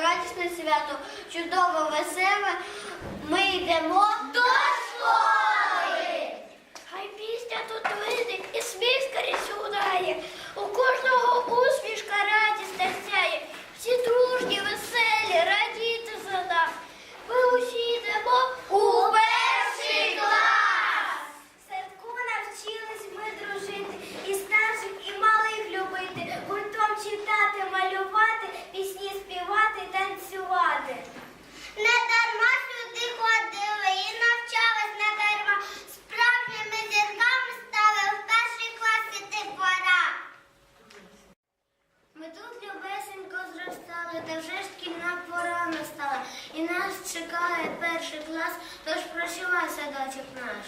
радісне свято, чудово, веселе. Ми йдемо до школи. Хай пісня тут вийде і сміх скоріше удає. У кожного усмішка радість сяє. Всі дружні. нас чекає перший клас, тож просила садочок наш.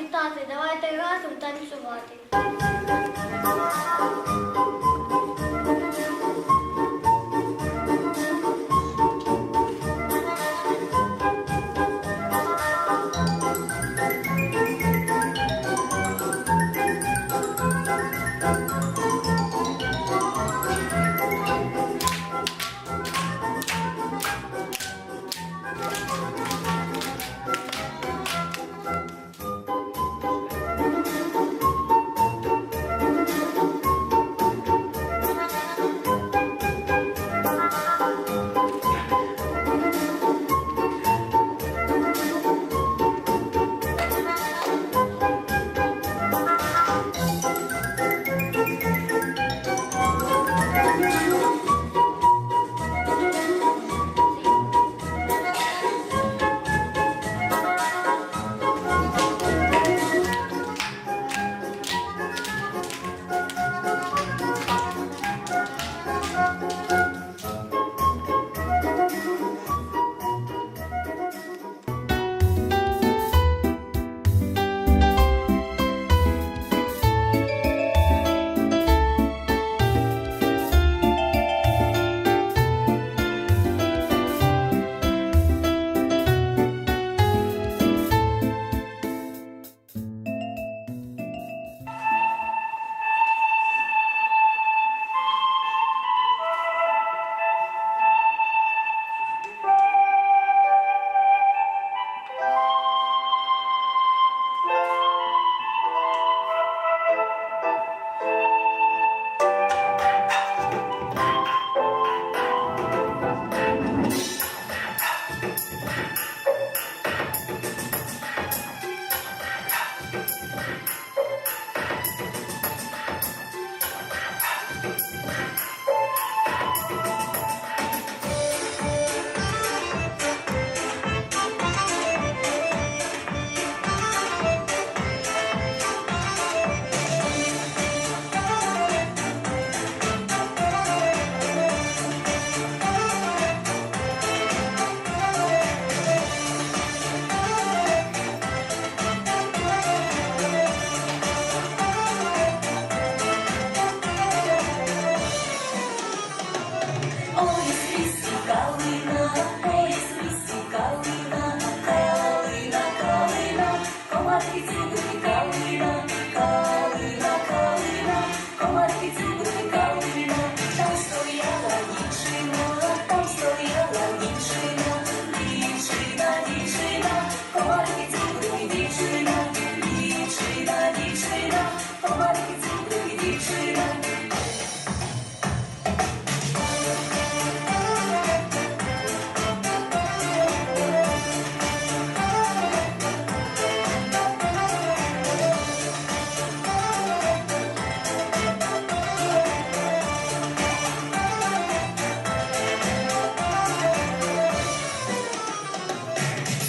літати, давайте разом танцювати.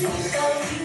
Let's go.